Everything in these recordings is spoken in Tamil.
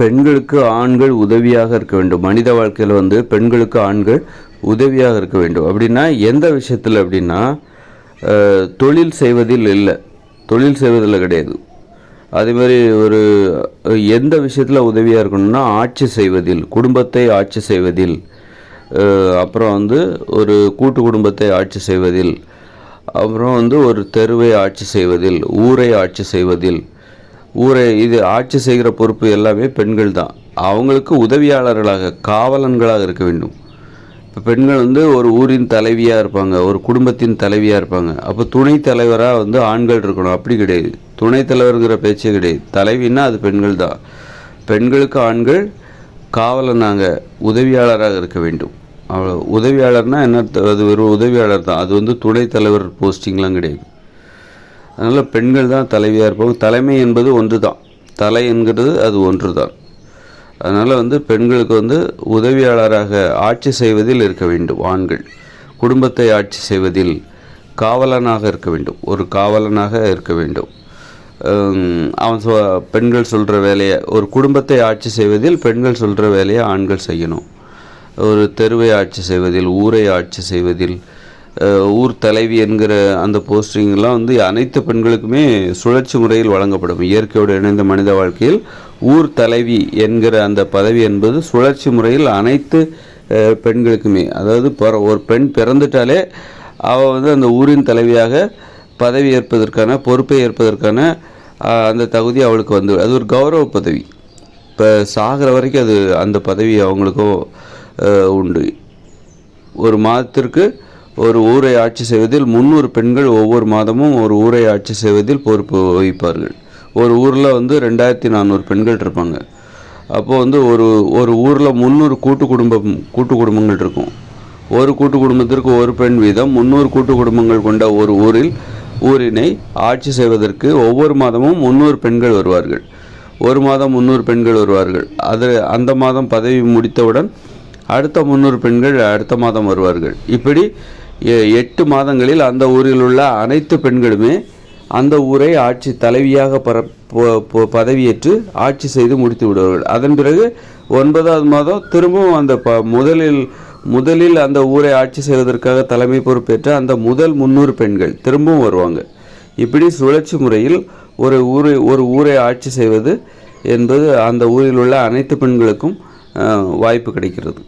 பெண்களுக்கு ஆண்கள் உதவியாக இருக்க வேண்டும். மனித வாழ்க்கையில் வந்து பெண்களுக்கு ஆண்கள் உதவியாக இருக்க வேண்டும். அப்படின்னா எந்த விஷயத்தில் அப்படின்னா தொழில் செய்வதில் இல்லை. தொழில் செய்வதில் கிடையாது. அதே மாதிரி ஒரு எந்த விஷயத்தில் உதவியாக இருக்கணும்னா ஆட்சி செய்வதில் குடும்பத்தை ஆட்சி செய்வதில் அப்புறம் வந்து ஒரு கூட்டு குடும்பத்தை ஆட்சி செய்வதில் அப்புறம் வந்து ஒரு தெருவை ஆட்சி செய்வதில் ஊரை ஆட்சி செய்வதில் ஊரை இது ஆட்சி செய்கிற பொறுப்பு எல்லாமே பெண்கள் தான் அவங்களுக்கு உதவியாளர்களாக காவலன்களாக இருக்க வேண்டும். இப்போ பெண்கள் வந்து ஒரு ஊரின் தலைவியாக இருப்பாங்க ஒரு குடும்பத்தின் தலைவியாக இருப்பாங்க. அப்போ துணைத் தலைவராக வந்து ஆண்கள் இருக்கணும். அப்படி கிடையாது. துணைத் தலைவருங்கிற பேச்சே கிடையாது. தலைவின்னா அது பெண்கள் தான் பெண்களுக்கு ஆண்கள் காவலனாக உதவியாளராக இருக்க வேண்டும். அவ்வளோ உதவியாளர்னால் என்ன? அது வெறும் உதவியாளர் தான் அது வந்து துணைத் தலைவர் போஸ்டிங்லாம் கிடையாது. அதனால் பெண்கள் தான் தலைவியாக இருப்பாங்க. தலைமை என்பது ஒன்று தான் தலை என்கிறது அது ஒன்று தான் அதனால் வந்து பெண்களுக்கு வந்து உதவியாளராக ஆட்சி செய்வதில் இருக்க வேண்டும். ஆண்கள் குடும்பத்தை ஆட்சி செய்வதில் காவலனாக இருக்க வேண்டும். ஒரு காவலனாக இருக்க வேண்டும். அவன் சொ பெண்கள் சொல்கிற வேலையை ஒரு குடும்பத்தை ஆட்சி செய்வதில் பெண்கள் சொல்கிற வேலையை ஆண்கள் செய்யணும். ஒரு தெருவை ஆட்சி செய்வதில் ஊரை ஆட்சி செய்வதில் ஊர் தலைவி என்கிற அந்த போஸ்டிங்லாம் வந்து அனைத்து பெண்களுக்குமே சுழற்சி முறையில் வழங்கப்படும். இயற்கையோடு இணைந்த மனித வாழ்க்கையில் ஊர் தலைவி என்கிற அந்த பதவி என்பது சுழற்சி முறையில் அனைத்து பெண்களுக்குமே. அதாவது பிற- ஒரு பெண் பிறந்துட்டாலே அவள் வந்து அந்த ஊரின் தலைவியாக பதவி ஏற்பதற்கான பொறுப்பை ஏற்பதற்கான அந்த தகுதி அவளுக்கு வந்து அது ஒரு கௌரவ பதவி. இப்போ சாகிற வரைக்கும் அது அந்த பதவி அவங்களுக்கும் உண்டு. ஒரு மாதத்திற்கு ஒரு ஊரை ஆட்சி செய்வதில் முந்நூறு பெண்கள் ஒவ்வொரு மாதமும் ஒரு ஊரை ஆட்சி செய்வதில் பொறுப்பு வகிப்பார்கள். ஒரு ஊரில் வந்து ரெண்டாயிரத்தி நானூறு பெண்கள் இருப்பாங்க. அப்போது வந்து ஒரு ஒரு ஊரில் முந்நூறு கூட்டு குடும்பம் கூட்டு குடும்பங்கள் இருக்கும். ஒரு கூட்டு குடும்பத்திற்கு ஒரு பெண் வீதம் முந்நூறு கூட்டு குடும்பங்கள் கொண்ட ஒரு ஊரில் ஊரினை ஆட்சி செய்வதற்கு ஒவ்வொரு மாதமும் முந்நூறு பெண்கள் வருவார்கள். ஒரு மாதம் முந்நூறு பெண்கள் வருவார்கள். அது அந்த மாதம் பதவி முடித்தவுடன் அடுத்த முந்நூறு பெண்கள் அடுத்த மாதம் வருவார்கள். இப்படி எட்டு மாதங்களில் அந்த ஊரில் உள்ள அனைத்து பெண்களுமே அந்த ஊரை ஆட்சி தலைவியாக பர பதவியேற்று ஆட்சி செய்து முடித்து விடுவார்கள். அதன் பிறகு ஒன்பதாவது மாதம் திரும்பவும் அந்த ப முதலில் முதலில் அந்த ஊரை ஆட்சி செய்வதற்காக தலைமை பொறுப்பேற்ற அந்த முதல் முன்னூறு பெண்கள் திரும்பவும் வருவாங்க. இப்படி சுழற்சி முறையில் ஒரு ஊரை ஒரு ஊரை ஆட்சி செய்வது என்பது அந்த ஊரில் உள்ள அனைத்து பெண்களுக்கும் வாய்ப்பு கிடைக்கிறது.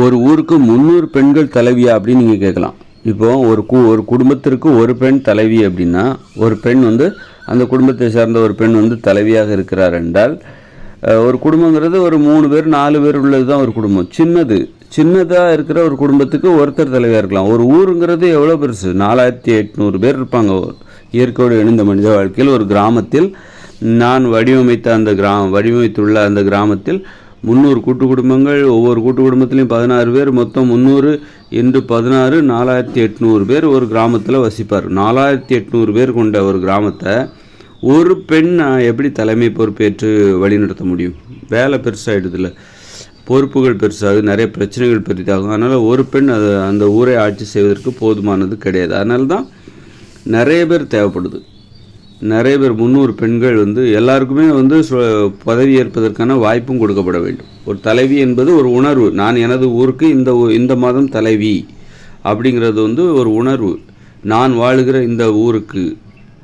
ஒரு ஊருக்கு முந்நூறு பெண்கள் தலைவியா அப்படின்னு நீங்கள் கேட்கலாம். இப்போ ஒரு கு ஒரு குடும்பத்திற்கு ஒரு பெண் தலைவி அப்படின்னா ஒரு பெண் வந்து அந்த குடும்பத்தை சார்ந்த ஒரு பெண் வந்து தலைவியாக இருக்கிறார் என்றால் ஒரு குடும்பங்கிறது ஒரு மூணு பேர் நாலு பேர் உள்ளது தான் ஒரு குடும்பம். சின்னது சின்னதாக இருக்கிற ஒரு குடும்பத்துக்கு ஒருத்தர் தலைவியாக இருக்கலாம். ஒரு ஊருங்கிறது எவ்வளோ பெருசு? நாலாயிரத்தி எட்நூறு பேர் இருப்பாங்க. இயற்கையோடு இணைந்த மனித வாழ்க்கையில் ஒரு கிராமத்தில் நான் வடிவமைத்த அந்த கிராமம் வடிவமைத்துள்ள அந்த கிராமத்தில் முந்நூறு கூட்டு குடும்பங்கள் ஒவ்வொரு கூட்டு குடும்பத்திலையும் பதினாறு பேர் மொத்தம் முந்நூறு இன்று பதினாறு நாலாயிரத்தி எட்நூறு பேர் ஒரு கிராமத்தில் வசிப்பார். நாலாயிரத்தி எட்நூறு பேர் கொண்ட ஒரு கிராமத்தை ஒரு பெண் எப்படி தலைமை பொறுப்பேற்று வழிநடத்த முடியும்? வேலை பெருசாகிடுதில்ல பொறுப்புகள் பெருசாகுது நிறைய பிரச்சனைகள் பெரிதாகும். அதனால் ஒரு பெண் அது அந்த ஊரை ஆட்சி செய்வதற்கு போதுமானது கிடையாது. அதனால தான் நிறைய பேர் தேவைப்படுது. நிறைய பேர் முந்நூறு பெண்கள் வந்து எல்லாருக்குமே வந்து பதவி ஏற்பதற்கான வாய்ப்பும் கொடுக்கப்பட வேண்டும். ஒரு தலைவி என்பது ஒரு உணர்வு. நான் எனது ஊருக்கு இந்த ஊ- இந்த மாதம் தலைவி அப்படிங்கிறது வந்து ஒரு உணர்வு. நான் வாழுகிற இந்த ஊருக்கு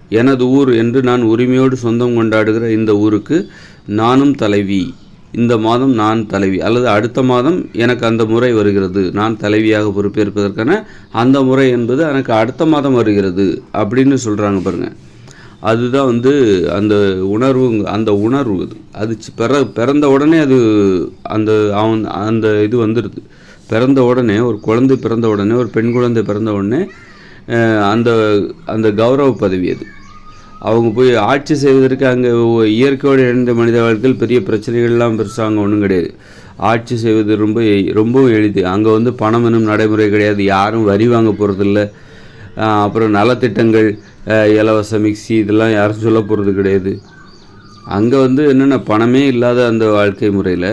எனது ஊர் என்று நான் உரிமையோடு சொந்தம் கொண்டாடுகிற இந்த ஊருக்கு நானும் தலைவி. இந்த மாதம் நான் தலைவி. அல்லது அடுத்த மாதம் எனக்கு அந்த முறை வருகிறது. நான் தலைவியாக பொறுப்பேற்பதற்கான அந்த முறை என்பது எனக்கு அடுத்த மாதம் வருகிறது அப்படின்னு சொல்கிறாங்க பாருங்கள் அதுதான் வந்து அந்த உணர்வு அந்த உணர்வு அது. அது பிற பிறந்த உடனே அது அந்த அவன் அந்த இது வந்துடுது பிறந்த உடனே ஒரு குழந்தை பிறந்த உடனே ஒரு பெண் குழந்தை பிறந்த உடனே அந்த அந்த கௌரவ பதவி அது. அவங்க போய் ஆட்சி செய்வதற்கு அங்கே இயற்கையோடு இணைந்த மனித வாழ்க்கையில் பெரிய பிரச்சனைகள்லாம் பெருசாக அங்கே ஒன்றும் கிடையாது. ஆட்சி செய்வது ரொம்ப எ- ரொம்பவும் எளிது. அங்கே வந்து பணம் எனும் நடைமுறை கிடையாது. யாரும் வரி வாங்க போகிறதில்ல அப்புறம் நலத்திட்டங்கள் இலவச மிக்சி இதெல்லாம் யாரும் சொல்ல போகிறது கிடையாது. அங்கே வந்து என்னென்ன பணமே இல்லாத அந்த வாழ்க்கை முறையில்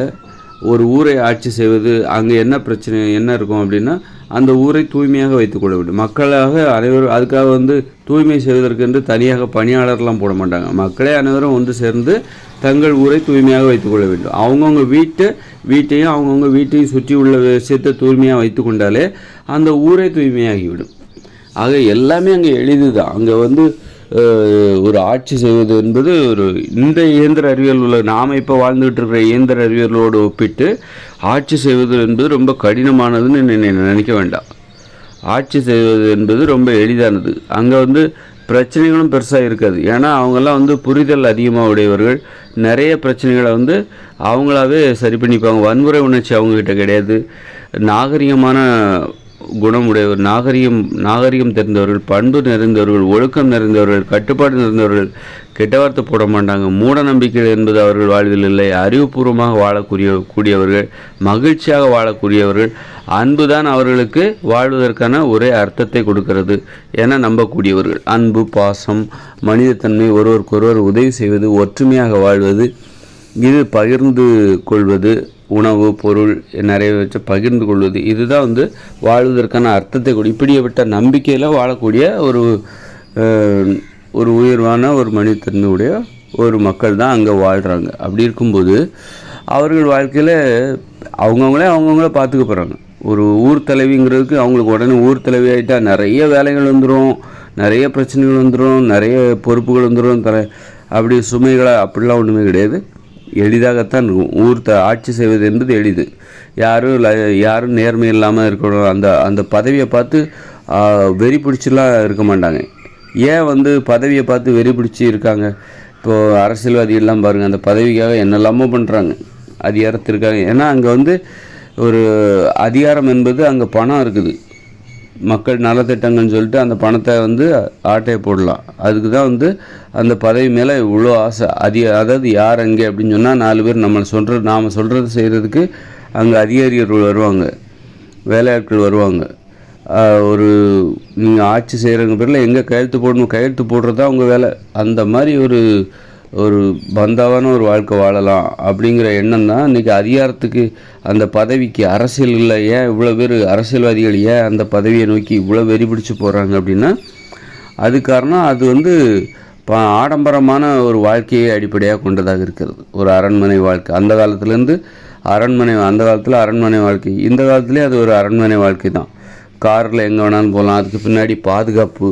ஒரு ஊரை ஆட்சி செய்வது அங்கே என்ன பிரச்சனை என்ன இருக்கும் அப்படின்னா அந்த ஊரை தூய்மையாக வைத்துக்கொள்ள வேண்டும். மக்களாக அனைவரும் அதுக்காக வந்து தூய்மை செய்வதற்கு என்று தனியாக பணியாளர்லாம் போட மாட்டாங்க. மக்களே அனைவரும் ஒன்று சேர்ந்து தங்கள் ஊரை தூய்மையாக வைத்துக்கொள்ள வேண்டும். அவங்கவுங்க வீட்டை வீட்டையும் அவங்கவுங்க வீட்டையும் சுற்றி உள்ள விஷயத்தை தூய்மையாக வைத்து கொண்டாலே அந்த ஊரே தூய்மையாகிவிடும். ஆக எல்லாமே அங்கே எளிது தான் அங்கே வந்து ஒரு ஆட்சி செய்வது என்பது ஒரு இந்த இயந்திர அறிவியல் உள்ள நாம் இப்போ வாழ்ந்துகிட்டு இருக்கிற இயந்திர அறிவியலோடு ஒப்பிட்டு ஆட்சி செய்வது என்பது ரொம்ப கடினமானதுன்னு நினைக்க வேண்டாம். ஆட்சி செய்வது என்பது ரொம்ப எளிதானது. அங்கே வந்து பிரச்சனைகளும் பெருசாக இருக்காது. ஏன்னா அவங்கெல்லாம் வந்து புரிதல் அதிகமாக உடையவர்கள். நிறைய பிரச்சனைகளை வந்து அவங்களாவே சரி பண்ணிப்பாங்க. வன்முறை உணர்ச்சி அவங்கக்கிட்ட கிடையாது. நாகரிகமான குணமுடையவர் நாகரிகம் நாகரிகம் தெரிந்தவர்கள் பண்பு நிறைந்தவர்கள் ஒழுக்கம் நிறைந்தவர்கள் கட்டுப்பாடு நிறைந்தவர்கள் கெட்ட வார்த்தை போட மாட்டாங்க. மூட நம்பிக்கை என்பது அவர்கள் வாழ்வில் இல்லை. அறிவுபூர்வமாக வாழக்கூடிய கூடியவர்கள் மகிழ்ச்சியாக வாழக்கூடியவர்கள் அன்புதான் அவர்களுக்கு வாழ்வதற்கான ஒரே அர்த்தத்தை கொடுக்கிறது என நம்பக்கூடியவர்கள். அன்பு பாசம் மனிதத்தன்மை ஒருவருக்கொருவர் உதவி செய்வது ஒற்றுமையாக வாழ்வது இது பகிர்ந்து கொள்வது உணவு பொருள் நிறைய வச்சு பகிர்ந்து கொள்வது. இதுதான் வந்து வாழ்வதற்கான அர்த்தத்தை கொடு இப்படிப்பட்ட நம்பிக்கையில் வாழக்கூடிய ஒரு ஒரு உயர்வான ஒரு மனிதத்தன்மையுடைய ஒரு மக்கள் தான் அங்கே வாழ்கிறாங்க அப்படி இருக்கும்போது அவர்கள் வாழ்க்கையில் அவங்கவுங்களே அவங்கவுங்களே பார்த்துக்க போகிறாங்க ஒரு ஊர் தலைவிங்கிறதுக்கு அவங்களுக்கு உடனே ஊர் தலைவி ஆகிட்டால் நிறைய வேலைகள் வந்துடும் நிறைய பிரச்சனைகள் வந்துடும் நிறைய பொறுப்புகள் வந்துடும் தலை அப்படி சுமைகளை அப்படிலாம் ஒன்றுமே கிடையாது. எளிதாகத்தான் இருக்கும். ஊர் த ஆட்சி செய்வது என்பது எளிது. யாரும் யாரும் நேர்மை இல்லாமல் இருக்கணும். அந்த அந்த பதவியை பார்த்து வெறி பிடிச்சிலாம் இருக்க மாட்டாங்க. ஏன் வந்து பதவியை பார்த்து வெறி பிடிச்சி இருக்காங்க? இப்போது அரசியல்வாதிகள்லாம் பாருங்கள் அந்த பதவிக்காக என்னெல்லாமோ பண்ணுறாங்க அதிகாரத்திற்காக. ஏன்னா அங்கே வந்து ஒரு அதிகாரம் என்பது அங்கே பணம் இருக்குது. மக்கள் நலத்திட்டங்கள்னு சொல்லிட்டு அந்த பணத்தை வந்து ஆட்டையை போடலாம். அதுக்கு தான் வந்து அந்த பதவி மேலே இவ்வளோ ஆசை. அதிக அதாவது யார் அங்கே அப்படின்னு சொன்னால் நாலு பேர் நம்ம சொல்கிற நாம் சொல்கிறது செய்கிறதுக்கு அங்கே அதிகாரிகள் வருவாங்க. வேலையாட்கள் வருவாங்க. ஒரு நீங்கள் ஆட்சி செய்கிறவங்க பேரில் எங்கே கையெழுத்து போடணும் கையெழுத்து போடுறது தான் அவங்க வேலை. அந்த மாதிரி ஒரு ஒரு பந்தாவான ஒரு வாழ்க்கை வாழலாம் அப்படிங்கிற எண்ணம் தான் இன்றைக்கி அதிகாரத்துக்கு அந்த பதவிக்கு அரசியல் இல்லை. ஏன் இவ்வளோ பேர் அரசியல்வாதிகள் ஏன் அந்த பதவியை நோக்கி இவ்வளோ வெறி பிடிச்சி போகிறாங்க அப்படின்னா அது காரணம் அது வந்து ப ஆடம்பரமான ஒரு வாழ்க்கையை அடிப்படையாக கொண்டதாக இருக்கிறது. ஒரு அரண்மனை வாழ்க்கை. அந்த காலத்துலேருந்து அரண்மனை அந்த காலத்தில் அரண்மனை வாழ்க்கை. இந்த காலத்துலேயே அது ஒரு அரண்மனை வாழ்க்கை தான். காரில் எங்கே வேணாலும் போகலாம் அதுக்கு பின்னாடி பாதுகாப்பு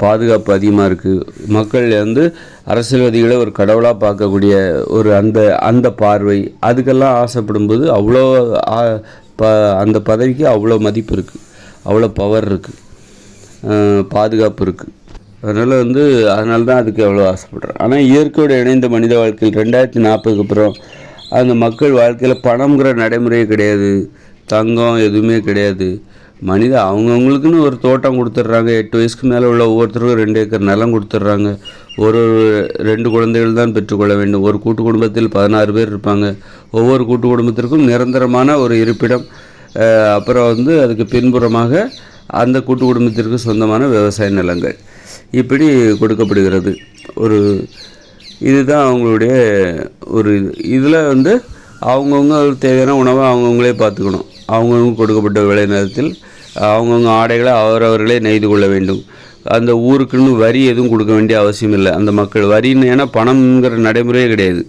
பாதுகாப்பு அதிகமாக இருக்குது மக்கள் வந்து அரசியல்வாதிகளை ஒரு கடவுளாக பார்க்கக்கூடிய ஒரு அந்த அந்த பார்வை அதுக்கெல்லாம் ஆசைப்படும்போது அவ்வளோ ஆ- ப அந்த பதவிக்கு அவ்வளோ மதிப்பு இருக்குது அவ்வளோ பவர் இருக்குது பாதுகாப்பு இருக்குது அதனால் வந்து அதனால தான் அதுக்கு அவ்வளோ ஆசைப்படுறேன் ஆனால் இயற்கையோடு இணைந்த மனித வாழ்க்கையில் ரெண்டாயிரத்தி நாற்பதுக்கு அப்புறம் அந்த மக்கள் வாழ்க்கையில் பணம்ங்கிற நடைமுறையே கிடையாது. தங்கம் எதுவுமே கிடையாது. மனித அவங்கவுங்களுக்குன்னு ஒரு தோட்டம் கொடுத்துட்றாங்க. எட்டு வயசுக்கு மேலே உள்ள ஒவ்வொருத்தருக்கும் ரெண்டு ஏக்கர் நிலம் கொடுத்துட்றாங்க. ஒரு ஒரு ரெண்டு குழந்தைகள் தான் பெற்றுக்கொள்ள வேண்டும். ஒரு கூட்டு குடும்பத்தில் பதினாறு பேர் இருப்பாங்க. ஒவ்வொரு கூட்டு குடும்பத்திற்கும் நிரந்தரமான ஒரு இருப்பிடம் அப்புறம் வந்து அதுக்கு பின்புறமாக அந்த கூட்டு குடும்பத்திற்கு சொந்தமான விவசாய நிலங்கள் இப்படி கொடுக்கப்படுகிறது. ஒரு இதுதான் அவங்களுடைய ஒரு இது. இதில் வந்து அவங்கவுங்க தேவையான உணவை அவங்கவுங்களே பார்த்துக்கணும். அவங்கவுங்க கொடுக்கப்பட்ட விளை நேரத்தில் அவங்கவுங்க ஆடைகளை அவரவர்களே நெய்து கொள்ள வேண்டும். அந்த ஊருக்குன்னு வரி எதுவும் கொடுக்க வேண்டிய அவசியம் இல்லை. அந்த மக்கள் வரின்னு ஏன்னா பணம்ங்கிற நடைமுறையே கிடையாது.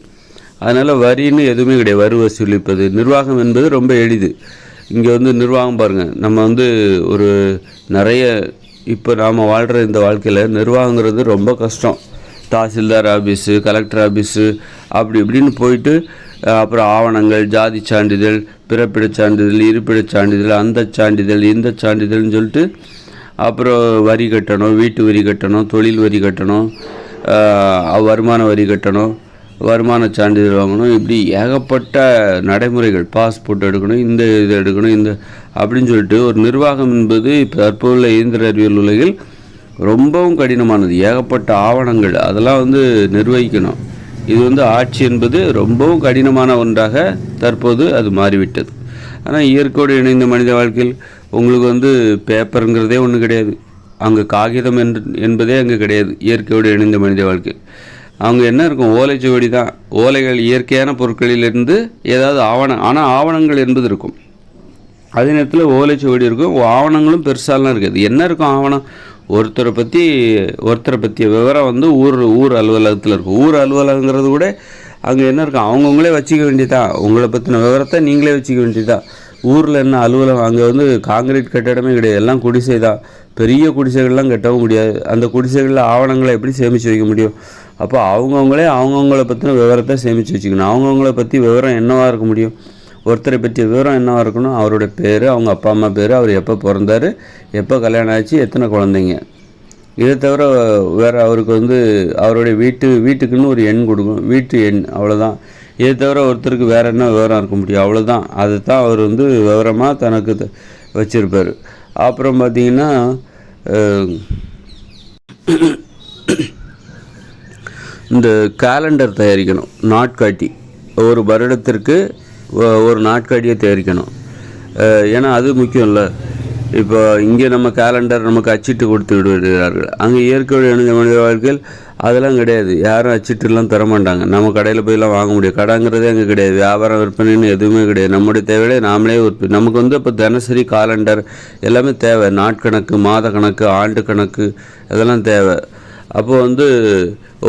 அதனால் வரின்னு எதுவுமே கிடையாது. வரி வசூலிப்பது நிர்வாகம் என்பது ரொம்ப எளிது. இங்கே வந்து நிர்வாகம் பாருங்கள் நம்ம வந்து ஒரு நிறைய இப்போ நாம் வாழ்கிற இந்த வாழ்க்கையில் நிர்வாகங்கிறது ரொம்ப கஷ்டம். தாசில்தார் ஆஃபீஸு கலெக்டர் ஆஃபீஸு அப்படி இப்படின்னு போயிட்டு அப்புறம் ஆவணங்கள் ஜாதி சான்றிதழ் பிறப்பிடச் சான்றிதழ் இருப்பிடச் சான்றிதழ் அந்த சான்றிதழ் இந்த சான்றிதழ்னு சொல்லிட்டு அப்புறம் வரி கட்டணும் வீட்டு வரி கட்டணும் தொழில் வரி கட்டணும் வருமான வரி கட்டணும் வருமான சான்றிதழ் வாங்கணும் இப்படி ஏகப்பட்ட நடைமுறைகள் பாஸ்போர்ட் எடுக்கணும் இந்த இது எடுக்கணும் இந்த அப்படின்னு சொல்லிட்டு ஒரு நிர்வாகம் என்பது இப்போ தற்போதுள்ள இயந்திர அறிவியல் உலகில் ரொம்பவும் கடினமானது. ஏகப்பட்ட ஆவணங்கள் அதெல்லாம் வந்து நிர்வகிக்கணும். இது வந்து ஆட்சி என்பது ரொம்பவும் கடினமான ஒன்றாக தற்போது அது மாறிவிட்டது. ஆனால் இயற்கையோடு இணைந்த மனித வாழ்க்கையில் உங்களுக்கு வந்து பேப்பருங்கிறதே ஒன்று கிடையாது. அங்கே காகிதம் என்று என்பதே அங்கே கிடையாது. இயற்கையோடு இணைந்த மனித வாழ்க்கை. அவங்க என்ன இருக்கும்? ஓலைச்சுவடி தான். ஓலைகள் இயற்கையான பொருட்களிலிருந்து ஏதாவது ஆவணம் ஆனால் ஆவணங்கள் என்பது இருக்கும். அதே நேரத்தில் ஓலைச்சுவடி இருக்கும். ஆவணங்களும் பெருசாலாம் இருக்காது. என்ன இருக்கும் ஆவணம்? ஒருத்தரை பற்றி ஒருத்தரை பற்றிய விவரம் வந்து ஊர் ஊர் அலுவலகத்தில் இருக்கும். ஊர் அலுவலகங்கிறது கூட அங்கே என்ன இருக்கும்? அவங்கவுங்களே வச்சுக்க வேண்டியதான் உங்களை பற்றின விவரத்தை நீங்களே வச்சுக்க வேண்டியதான் ஊரில் என்ன அலுவலகம்? அங்கே வந்து காங்கிரீட் கட்டடமே கிடையாது. எல்லாம் குடிசை தான் பெரிய குடிசைகள்லாம் கட்டவும் முடியாது. அந்த குடிசைகளில் ஆவணங்களை எப்படி சேமித்து வைக்க முடியும்? அப்போ அவங்கவுங்களே அவங்கவுங்கள பற்றின விவரத்தை சேமித்து வச்சுக்கணும். அவங்கவுங்கள பற்றி விவரம் என்னவாக இருக்க முடியும்? ஒருத்தரை பற்றிய விவரம் என்னவாக இருக்கணும்? அவரோட பேர் அவங்க அப்பா அம்மா பேர் அவர் எப்போ பிறந்தார் எப்போ கல்யாணம் ஆச்சு எத்தனை குழந்தைங்க? இதை தவிர வேறு அவருக்கு வந்து அவருடைய வீட்டு வீட்டுக்குன்னு ஒரு எண் கொடுக்கும். வீட்டு எண் அவ்வளோதான் இதை தவிர ஒருத்தருக்கு வேறு என்ன விவரம் இருக்க முடியும்? அவ்வளோதான் அதை தான் அவர் வந்து விவரமாக தனக்கு த- அப்புறம் பார்த்தீங்கன்னா இந்த கேலண்டர் தயாரிக்கணும். நாட்காட்டி. ஒரு வருடத்திற்கு ஒரு நாட்காட்டியை தயாரிக்கணும். ஏன்னா அது இல்லை இப்போ இங்கே நம்ம கேலண்டர் நமக்கு அச்சிட்டு கொடுத்து விடுகிறார்கள். அங்கே இயற்கை இணைந்த மனித வாழ்க்கையில் அதெல்லாம் கிடையாது. யாரும் அச்சிட்டுலாம் தர மாட்டாங்க நம்ம கடையில் போயெல்லாம் வாங்க முடியும் கடைங்கிறதே அங்கே கிடையாது. வியாபாரம் விற்பனைன்னு எதுவுமே கிடையாது. நம்முடைய தேவையை நாமளே உற்பத்தி நமக்கு வந்து இப்போ தினசரி காலண்டர் எல்லாமே தேவை. நாட்கணக்கு மாத கணக்கு ஆண்டு கணக்கு அதெல்லாம் தேவை. அப்போ வந்து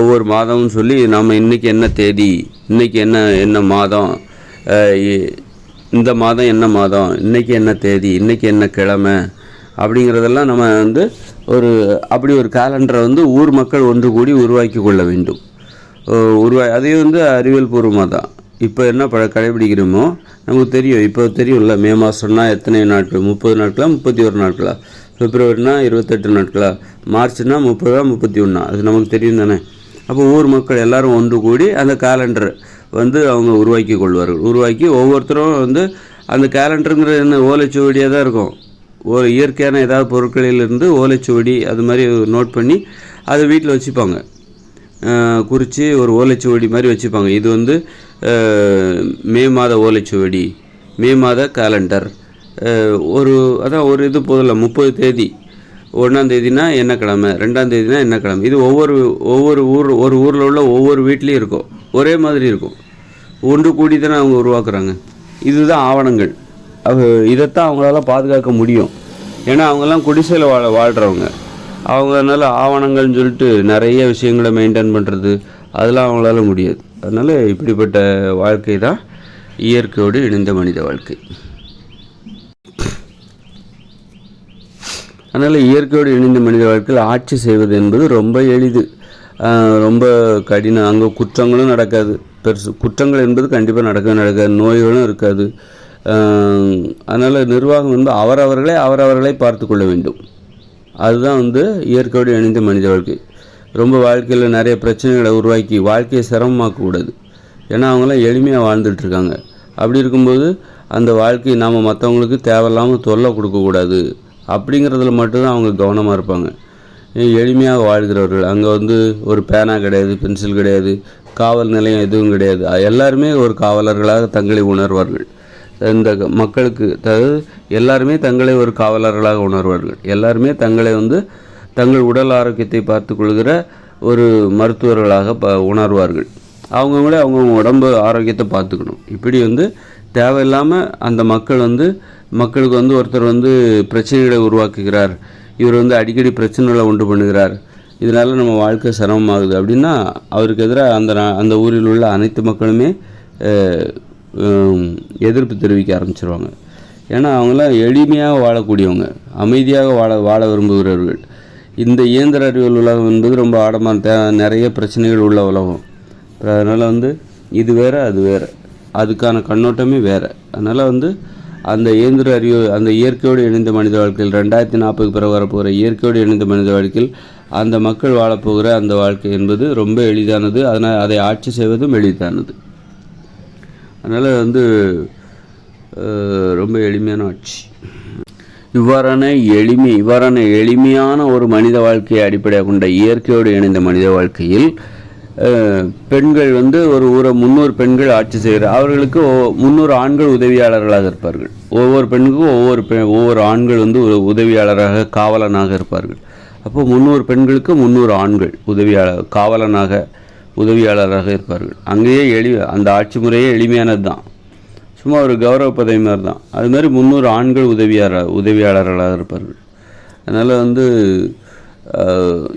ஒவ்வொரு மாதமும் சொல்லி நம்ம இன்றைக்கி என்ன தேதி இன்றைக்கி என்ன என்ன மாதம் இந்த மாதம் என்ன மாதம்? இன்றைக்கி என்ன தேதி? இன்றைக்கி என்ன கிழமை? அப்படிங்கிறதெல்லாம் நம்ம வந்து ஒரு அப்படி ஒரு காலண்டரை வந்து ஊர் மக்கள் ஒன்று கூடி உருவாக்கி கொள்ள வேண்டும். உருவா அதையும் வந்து அறிவியல் பூர்வமாக தான். இப்போ என்ன ப கடைபிடிக்கிறோமோ நமக்கு தெரியும். இப்போ தெரியும்ல மே மாதம்னா எத்தனை நாட்கள்? முப்பது நாட்களா முப்பத்தி ஒரு நாட்களா? பிப்ரவரினா இருபத்தெட்டு நாட்களா? மார்ச்னா முப்பதா முப்பத்தி ஒன்றா அது நமக்கு தெரியும் தானே? அப்போ ஊர் மக்கள் எல்லாரும் ஒன்று கூடி அந்த காலண்டர் வந்து அவங்க உருவாக்கி கொள்வார்கள். உருவாக்கி ஒவ்வொருத்தரும் வந்து அந்த கேலண்டருங்கிற என்ன ஓலைச்சுவடியாக தான் இருக்கும். ஒரு இயற்கையான ஏதாவது பொருட்களிலிருந்து ஓலைச்சுவடி அது மாதிரி நோட் பண்ணி அதை வீட்டில் வச்சுப்பாங்க. குறித்து ஒரு ஓலைச்சுவடி மாதிரி வச்சுப்பாங்க. இது வந்து மே மாத ஓலைச்சுவடி மே மாத கேலண்டர் ஒரு அதான் ஒரு இது போதில்ல முப்பது தேதி. ஒன்றாம் தேதினா என்ன கிழமை ரெண்டாம் தேதினா என்ன கிழமை. இது ஒவ்வொரு ஒவ்வொரு ஊர் ஒரு ஊரில் உள்ள ஒவ்வொரு வீட்லேயும் இருக்கும். ஒரே மாதிரி இருக்கும். ஒன்று கூடி தானே அவங்க உருவாக்குறாங்க. இதுதான் ஆவணங்கள். இதைத்தான் அவங்களால பாதுகாக்க முடியும். ஏன்னா அவங்கெல்லாம் குடிசையில் வாழ வாழ்கிறவங்க அவங்க அதனால் ஆவணங்கள்னு சொல்லிட்டு நிறைய விஷயங்களை மெயின்டைன் பண்ணுறது அதெல்லாம் அவங்களால முடியாது. அதனால் இப்படிப்பட்ட வாழ்க்கை தான் இயற்கையோடு இணைந்த மனித வாழ்க்கை. அதனால் இயற்கையோடு இணைந்த மனித வாழ்க்கையில் ஆட்சி செய்வது என்பது ரொம்ப எளிது. ரொம்ப கடினம் அங்கே குற்றங்களும் நடக்காது. பெருசு குற்றங்கள் என்பது கண்டிப்பாக நடக்கவே நடக்காது நோய்களும் இருக்காது. அதனால் நிர்வாகம் வந்து அவரவர்களே அவரவர்களை பார்த்து கொள்ள வேண்டும். அதுதான் வந்து இயற்கையோடு இணைந்த மனித வாழ்க்கை. ரொம்ப வாழ்க்கையில் நிறைய பிரச்சனைகளை உருவாக்கி வாழ்க்கையை சிரமமாக்கக்கூடாது. ஏன்னா அவங்களாம் எளிமையாக வாழ்ந்துட்டு இருக்காங்க அப்படி இருக்கும்போது அந்த வாழ்க்கையை நாம் மற்றவங்களுக்கு தேவையில்லாமல் தொல்லை கொடுக்கக்கூடாது. அப்படிங்கிறதுல மட்டும்தான் அவங்க கவனமாக இருப்பாங்க. எளிமையாக வாழ்கிறவர்கள். அங்கே வந்து ஒரு பேனா கிடையாது பென்சில் கிடையாது காவல் நிலையம் எதுவும் கிடையாது. எல்லாருமே ஒரு காவலர்களாக தங்களை உணர்வார்கள். இந்த மக்களுக்கு அதாவது எல்லாருமே தங்களை ஒரு காவலர்களாக உணர்வார்கள். எல்லாருமே தங்களை வந்து தங்கள் உடல் ஆரோக்கியத்தை பார்த்து கொள்கிற ஒரு மருத்துவர்களாக ப உணர்வார்கள். அவங்கவுங்களே அவங்கவுங்க உடம்பு ஆரோக்கியத்தை பார்த்துக்கணும். இப்படி வந்து தேவையில்லாமல் அந்த மக்கள் வந்து மக்களுக்கு வந்து ஒருத்தர் வந்து பிரச்சனைகளை உருவாக்குகிறார். இவர் வந்து அடிக்கடி பிரச்சனைகளை உண்டு பண்ணுகிறார். இதனால் நம்ம வாழ்க்கை சிரமமாகுது. அப்படின்னா அவருக்கு எதிராக அந்த அந்த ஊரில் உள்ள அனைத்து மக்களுமே எதிர்ப்பு தெரிவிக்க ஆரம்பிச்சிருவாங்க. ஏன்னா அவங்களாம் எளிமையாக வாழக்கூடியவங்க. அமைதியாக வாழ வாழ விரும்புகிறவர்கள். இந்த இயந்திர அறிவியல் உலகம் என்பது ரொம்ப ஆடமான தே நிறைய பிரச்சனைகள் உள்ள உலகம். அதனால் வந்து இது வேறு அது வேற. அதுக்கான கண்ணோட்டமே வேறு. அதனால் வந்து அந்த இயந்திர அறிவு அந்த இயற்கையோடு இணைந்த மனித வாழ்க்கையில் ரெண்டாயிரத்தி நாற்பதுக்கு பிறகு வரப்போகிற இயற்கையோடு இணைந்த மனித வாழ்க்கையில் அந்த மக்கள் வாழப்போகிற அந்த வாழ்க்கை என்பது ரொம்ப எளிதானது. அதனால் அதை ஆட்சி செய்வதும் எளிதானது. அதனால் வந்து ரொம்ப எளிமையான ஆட்சி. இவ்வாறான எளிமை இவ்வாறான எளிமையான ஒரு மனித வாழ்க்கையை அடிப்படையாக கொண்ட இயற்கையோடு இணைந்த மனித வாழ்க்கையில் பெண்கள் வந்து ஒரு ஊரை முன்னூறு பெண்கள் ஆட்சி செய்கிற அவர்களுக்கு ஒ- முன்னூறு ஆண்கள் உதவியாளர்களாக இருப்பார்கள். ஒவ்வொரு பெண்ணுக்கும் ஒவ்வொரு பெ ஒவ்வொரு ஆண்கள் வந்து ஒரு உதவியாளராக காவலனாக இருப்பார்கள். அப்போ முந்நூறு பெண்களுக்கு முந்நூறு ஆண்கள் உதவியாளர் காவலனாக உதவியாளராக இருப்பார்கள். அங்கேயே எளி அந்த ஆட்சி முறையே எளிமையானது தான். சும்மா ஒரு கௌரவ பதவி மாதிரி தான். அது மாதிரி முந்நூறு ஆண்கள் உதவியாளர் உதவியாளர்களாக இருப்பார்கள். அதனால் வந்து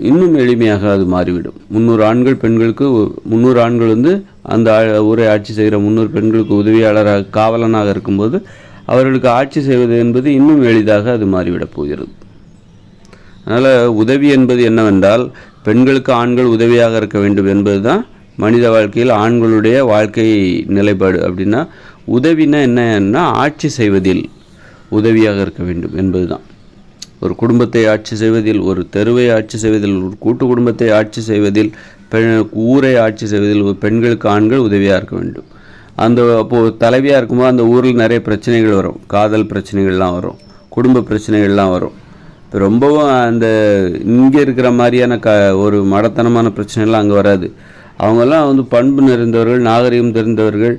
இன்னும் எளிமையாக அது மாறிவிடும். முந்நூறு ஆண்கள் பெண்களுக்கு முந்நூறு ஆண்கள் வந்து அந்த ஊரை ஆட்சி செய்கிற முந்நூறு பெண்களுக்கு உதவியாளராக காவலனாக இருக்கும்போது அவர்களுக்கு ஆட்சி செய்வது என்பது இன்னும் எளிதாக அது மாறிவிடப் போகிறது. அதனால் உதவி என்பது என்னவென்றால் பெண்களுக்கு ஆண்கள் உதவியாக இருக்க வேண்டும் என்பது தான் மனித வாழ்க்கையில் ஆண்களுடைய வாழ்க்கை நிலைப்பாடு. அப்படின்னா உதவினா என்னன்னா ஆட்சி செய்வதில் உதவியாக இருக்க வேண்டும் என்பது தான் ஒரு குடும்பத்தை ஆட்சி செய்வதில் ஒரு தெருவை ஆட்சி செய்வதில் ஒரு கூட்டு குடும்பத்தை ஆட்சி செய்வதில் பெண் ஊரை ஆட்சி செய்வதில் ஒரு பெண்களுக்கு ஆண்கள் உதவியாக இருக்க வேண்டும். அந்த அப்போது தலைவியாக இருக்கும்போது அந்த ஊரில் நிறைய பிரச்சனைகள் வரும். காதல் பிரச்சனைகள்லாம் வரும். குடும்ப பிரச்சனைகள்லாம் வரும். இப்போ ரொம்பவும் அந்த இங்கே இருக்கிற மாதிரியான க ஒரு மடத்தனமான பிரச்சனைலாம் அங்கே வராது. அவங்கெல்லாம் வந்து பண்பு நிறைந்தவர்கள் நாகரிகம் தெரிந்தவர்கள்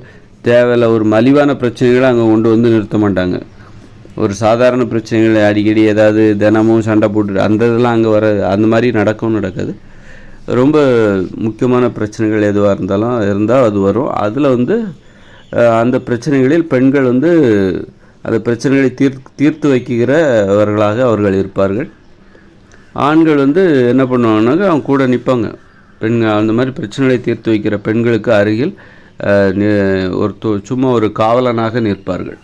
தேவையில்ல ஒரு மலிவான பிரச்சனைகளை அங்கே கொண்டு வந்து நிறுத்த மாட்டாங்க. ஒரு சாதாரண பிரச்சனைகள் அடிக்கடி ஏதாவது தினமும் சண்டை போட்டு அந்த இதெல்லாம் அங்கே வர அந்த மாதிரி நடக்கவும் நடக்காது. ரொம்ப முக்கியமான பிரச்சனைகள் எதுவாக இருந்தாலும் இருந்தால் அது வரும். அதில் வந்து அந்த பிரச்சனைகளில் பெண்கள் வந்து அந்த பிரச்சனைகளை தீர் தீர்த்து வைக்கிறவர்களாக அவர்கள் இருப்பார்கள். ஆண்கள் வந்து என்ன பண்ணுவாங்கன்னாக்க அவங்க கூட நிற்பாங்க பெண்கள் அந்த மாதிரி பிரச்சனைகளை தீர்த்து வைக்கிற பெண்களுக்கு அருகில் ஒரு சும்மா ஒரு காவலனாக நிற்பார்கள்.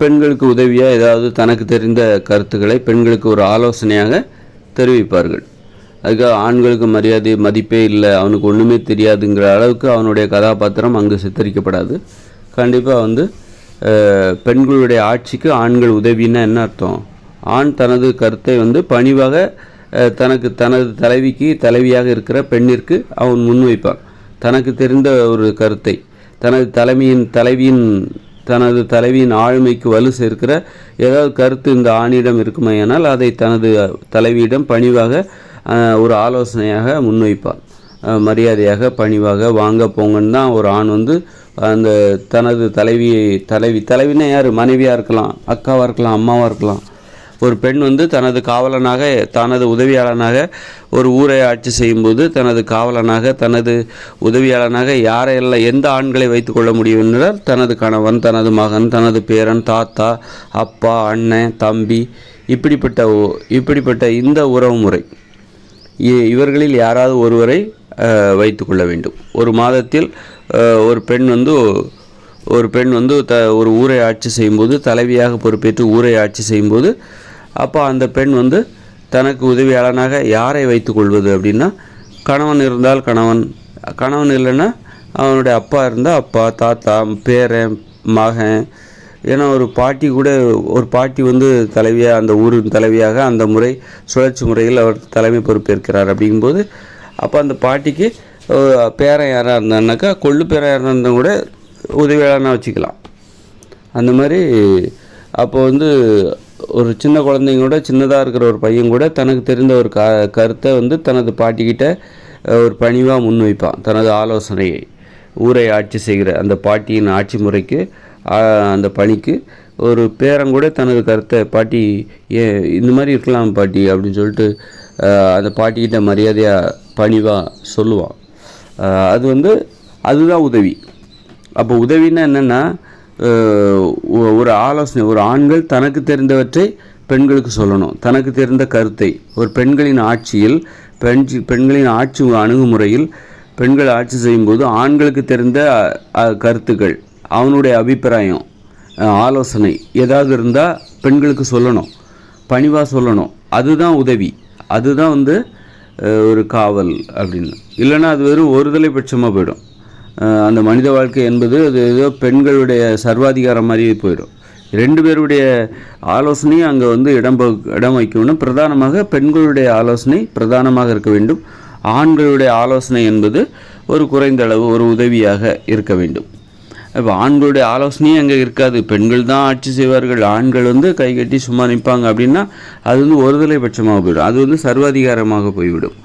பெண்களுக்கு உதவியாக ஏதாவது தனக்கு தெரிந்த கருத்துக்களை பெண்களுக்கு ஒரு ஆலோசனையாக தெரிவிப்பார்கள். அதுக்காக ஆண்களுக்கு மரியாதை மதிப்பே இல்லை அவனுக்கு ஒன்றுமே தெரியாதுங்கிற அளவுக்கு அவனுடைய கதாபாத்திரம் அங்கு சித்தரிக்கப்படாது. கண்டிப்பாக வந்து பெண்களுடைய ஆட்சிக்கு ஆண்கள் உதவின்னா என்ன அர்த்தம்? ஆண் தனது கருத்தை வந்து பணிவாக தனக்கு தனது தலைவிக்கு தலைவியாக இருக்கிற பெண்ணிற்கு அவன் முன்வைப்பான். தனக்கு தெரிந்த ஒரு கருத்தை தனது தலைமையின் தலைவியின் தனது தலைவியின் ஆளுமைக்கு வலு சேர்க்கிற ஏதாவது கருத்து இந்த ஆணிடம் இருக்குமையானால் அதை தனது தலைவியிடம் பணிவாக ஒரு ஆலோசனையாக முன்வைப்பார். மரியாதையாக பணிவாக வாங்க போங்கன்னு தான் ஒரு ஆண் வந்து அந்த தனது தலைவியை தலைவி தலைவினா யார்? மனைவியாக இருக்கலாம் அக்காவாக இருக்கலாம் அம்மாவாக இருக்கலாம். ஒரு பெண் வந்து தனது காவலனாக தனது உதவியாளனாக ஒரு ஊரை ஆட்சி செய்யும்போது தனது காவலனாக தனது உதவியாளனாக யாரையெல்லாம் எந்த ஆண்களை வைத்துக்கொள்ள முடியும் என்றால் தனது கணவன் தனது மகன் தனது பேரன் தாத்தா அப்பா அண்ணன் தம்பி இப்படிப்பட்ட இப்படிப்பட்ட இந்த உறவு முறை இ- இவர்களில் யாராவது ஒருவரை வைத்துக்கொள்ள வேண்டும். ஒரு மாதத்தில் ஒரு பெண் வந்து ஒரு பெண் வந்து த ஒரு ஊரை ஆட்சி செய்யும்போது தலைவியாக பொறுப்பேற்று ஊரை ஆட்சி செய்யும்போது அப்போ அந்த பெண் வந்து தனக்கு உதவியாளனாக யாரை வைத்துக்கொள்வது அப்படின்னா கணவன் இருந்தால் கணவன் கணவன் இல்லைன்னா அவனுடைய அப்பா இருந்தால் அப்பா தாத்தா பேரன் மகன். ஏன்னா ஒரு பாட்டி கூட ஒரு பாட்டி வந்து தலைவியாக அந்த ஊரின் தலைவியாக அந்த முறை சுழற்சி முறையில் அவர் தலைமை பொறுப்பேற்கிறார் அப்படிங்கும்போது அப்போ அந்த பாட்டிக்கு பேரன் யாராக இருந்தான்னாக்கா கொள்ளு பேரன் யாராக இருந்தால் கூட உதவியாளனாக வச்சுக்கலாம். அந்த மாதிரி அப்போ வந்து ஒரு சின்ன குழந்தைங்க கூட சின்னதாக இருக்கிற ஒரு பையன் கூட தனக்கு தெரிந்த ஒரு க கருத்தை வந்து தனது பாட்டிக்கிட்ட ஒரு பணிவாக முன்வைப்பான். தனது ஆலோசனையை. ஊரை ஆட்சி செய்கிற அந்த பாட்டியின் ஆட்சி முறைக்கு அந்த பணிக்கு ஒரு பேரன் கூட தனது கருத்தை பாட்டி ஏ இந்த மாதிரி இருக்கலாம் பாட்டி அப்படின்னு சொல்லிட்டு அந்த பாட்டிக்கிட்ட மரியாதையாக பணிவாக சொல்லுவான். அது வந்து அதுதான் உதவி. அப்போ உதவின்னா என்னென்னா ஒரு ஆலோசனை ஒரு ஆண்கள் தனக்கு தெரிந்தவற்றை பெண்களுக்கு சொல்லணும். தனக்கு தெரிந்த கருத்தை. ஒரு பெண்களின் ஆட்சியில் பெண் பெண்களின் ஆட்சி அணுகுமுறையில் பெண்கள் ஆட்சி செய்யும்போது ஆண்களுக்கு தெரிந்த கருத்துக்கள் அவனுடைய அபிப்பிராயம் ஆலோசனை ஏதாவது இருந்தால் பெண்களுக்கு சொல்லணும். பணிவாக சொல்லணும். அதுதான் உதவி. அதுதான் வந்து ஒரு காவல் அப்படின்னு. இல்லைன்னா அது வெறும் ஒருதலை பட்சமாக போயிடும். அந்த மனித வாழ்க்கை என்பது அது ஏதோ பெண்களுடைய சர்வாதிகாரம் மாதிரியே போயிடும். ரெண்டு பேருடைய ஆலோசனையும் அங்கே வந்து இடம் இடம் வைக்கணும். பிரதானமாக பெண்களுடைய ஆலோசனை பிரதானமாக இருக்க வேண்டும். ஆண்களுடைய ஆலோசனை என்பது ஒரு குறைந்த அளவு ஒரு உதவியாக இருக்க வேண்டும். இப்போ ஆண்களுடைய ஆலோசனையும் அங்கே இருக்காது. பெண்கள் தான் ஆட்சி செய்வார்கள். ஆண்கள் வந்து கை கட்டி சும்மா நிற்பாங்க அப்படின்னா அது வந்து ஒருதலை பட்சமாக போயிடும். அது வந்து சர்வாதிகாரமாக போய்விடும்.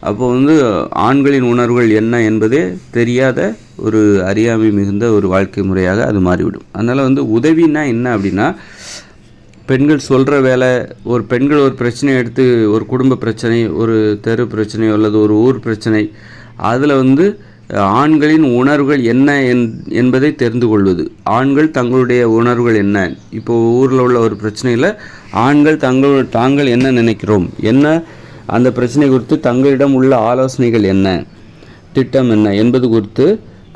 அப்போ வந்து ஆண்களின் உணர்வுகள் என்ன என்பதே தெரியாத ஒரு அறியாமை மிகுந்த ஒரு வாழ்க்கை முறையாக அது மாறிவிடும். அதனால் வந்து உதவின்னா என்ன அப்படின்னா பெண்கள் சொல்கிற வேலை ஒரு பெண்கள் ஒரு பிரச்சனையை எடுத்து ஒரு குடும்ப பிரச்சனை ஒரு தெரு பிரச்சனை அல்லது ஒரு ஊர் பிரச்சனை அதில் வந்து ஆண்களின் உணர்வுகள் என்ன என்- என்பதை தெரிந்து கொள்வது. ஆண்கள் தங்களுடைய உணர்வுகள் என்ன? இப்போ ஊரில் உள்ள ஒரு பிரச்சனையில் ஆண்கள் தங்கள் தாங்கள் என்ன நினைக்கிறோம்? என்ன அந்த பிரச்சனை குறித்து தங்களிடம் உள்ள ஆலோசனைகள் என்ன? திட்டம் என்ன? என்பது குறித்து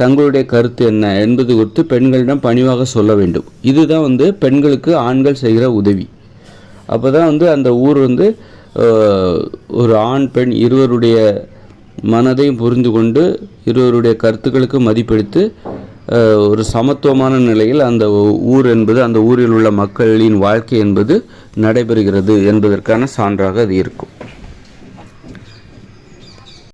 தங்களுடைய கருத்து என்ன? என்பது குறித்து பெண்களிடம் பணிவாக சொல்ல வேண்டும். இதுதான் வந்து பெண்களுக்கு ஆண்கள் செய்கிற உதவி. அப்போ தான் வந்து அந்த ஊர் வந்து ஒரு ஆண் பெண் இருவருடைய மனதையும் புரிந்து கொண்டு இருவருடைய கருத்துக்களுக்கு மதிப்பெடுத்து ஒரு சமத்துவமான நிலையில் அந்த ஊர் என்பது அந்த ஊரில் உள்ள மக்களின் வாழ்க்கை என்பது நடைபெறுகிறது என்பதற்கான சான்றாக அது இருக்கும்.